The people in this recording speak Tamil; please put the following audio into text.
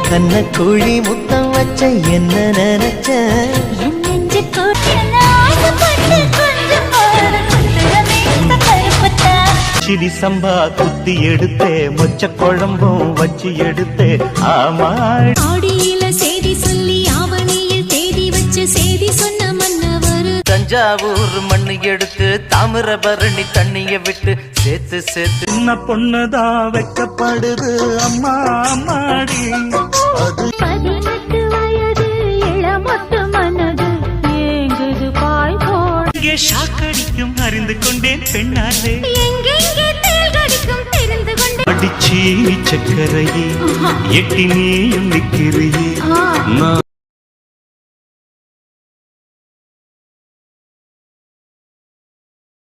கண்ண குழி முத்தம் வச்ச என்ன நினைச்ச? சிடி சம்பா குத்தி எடுத்தே மொச்ச குழம்பும் வச்சு எடுத்தே ஆமா தஞ்சாவூர் மண்ணு எடுத்து தாமிரபரணி தண்ணிய விட்டு சேர்த்து சேர்த்து சின்ன பொண்ணுதான் வைக்கப்படுது. அம்மா அம்மாடி. அது பதினெட்டு வயது இளமொட்டு மனது ஏங்குது பாய் போட இங்கே ஷாக்கடிக்கும் அறிந்து கொண்டேன் பெண்ணாலே அடிச்சி சக்கரையே எட்டி நீயும் நிக்கிறியே ஆ. நான்